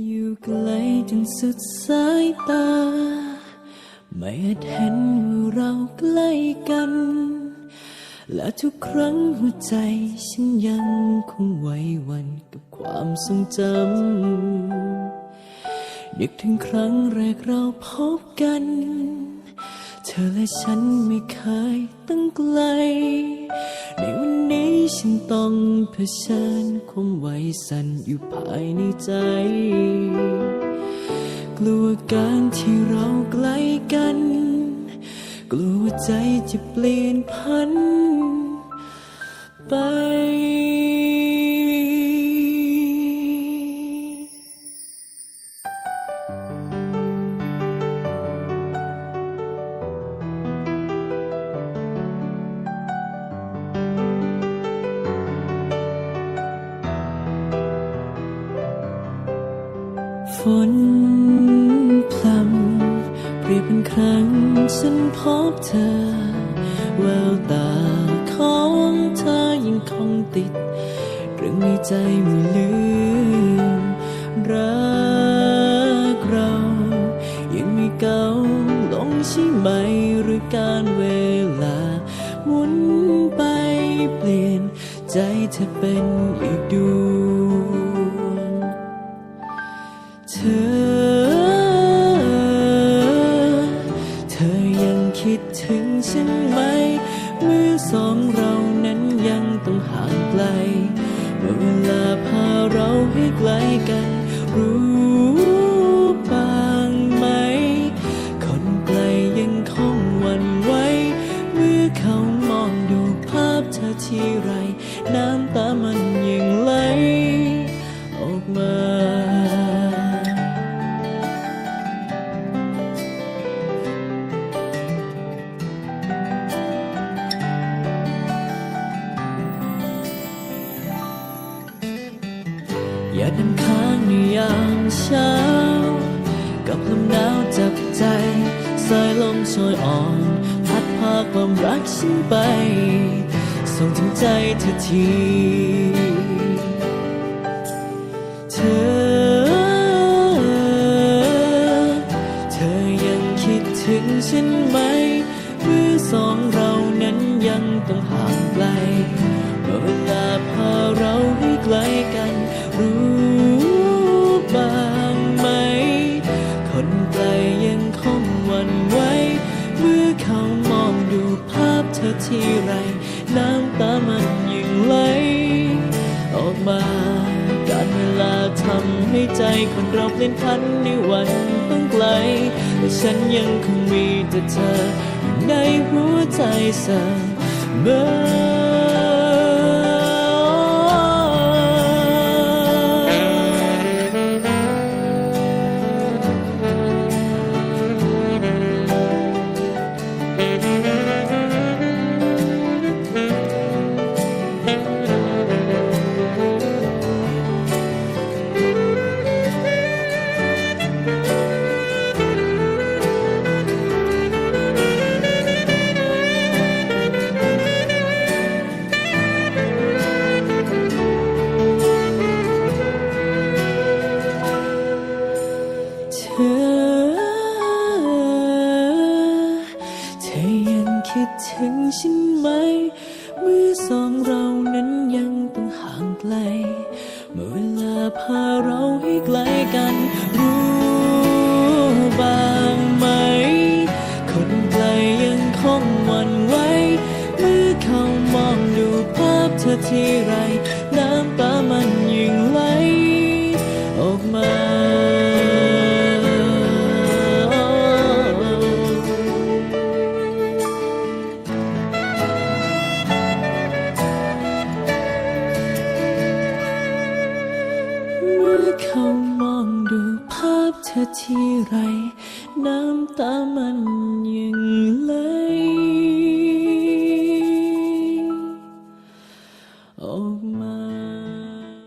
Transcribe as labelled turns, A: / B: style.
A: อยู่ไกลจนสุดสายตา ไม่อาจเห็นว่าเราใกล้กัน และทุกครั้งหัวใจฉันยังคงไหวหวันกับความทรงจำนึกถึงครั้งแรกเราพบกัน เธอและฉันไม่เคยตั้งไกลในวัน ฉันต้องเผชิญความไหวสั่นอยู่ภายในใจ กลัวการที่เราใกล้กัน กลัวใจจะเปลี่ยนพันไป ฝนพลำเปรียบเป็นครั้งฉันพบเธอ แววตาของเธอยังคงติดเรื่องในใจไม่ลืม รักเรา ยังไม่เก่าลงใช่ไหมหรือการเวลาหมุนไปเปลี่ยนใจเธอเป็นอีกดวง มื่อสองเรานั้นยังต้องห่างไกลเมื่อเวลาพาเราให้ไกลกัน รู้บ้างไหม คนไกลยังคงวันไหวเมื่อเขามองดูภาพเธอทีไร น้ำตามันยังไหลออกมา ย่าดำค้างในยามเช้า กับลมหนาวจับใจสายลมโชยอ่อน พัดพาความรักฉันไป ส่งถึงใจเธอที ยังคงหวันไหวเมื่อเขามองดูภาพเธอทีไร น้ำตามันยิ่งไหลออกมา การเวลาทำให้ใจคนเราเปลี่ยนพันในวันต้องไกล แต่ฉันยังคงมีแต่เธออยู่ในหัวใจเสมอ คิดถึงฉันไหม เมื่อสองเรานั้นยังต้องห่างไกล เมื่อเวลาพาเราให้ไกลกัน รู้บ้างไหม คนไกลยังคงหวันไหว เมื่อเขามองดูภาพเธอที่ ทีไร น้ำตามันยัง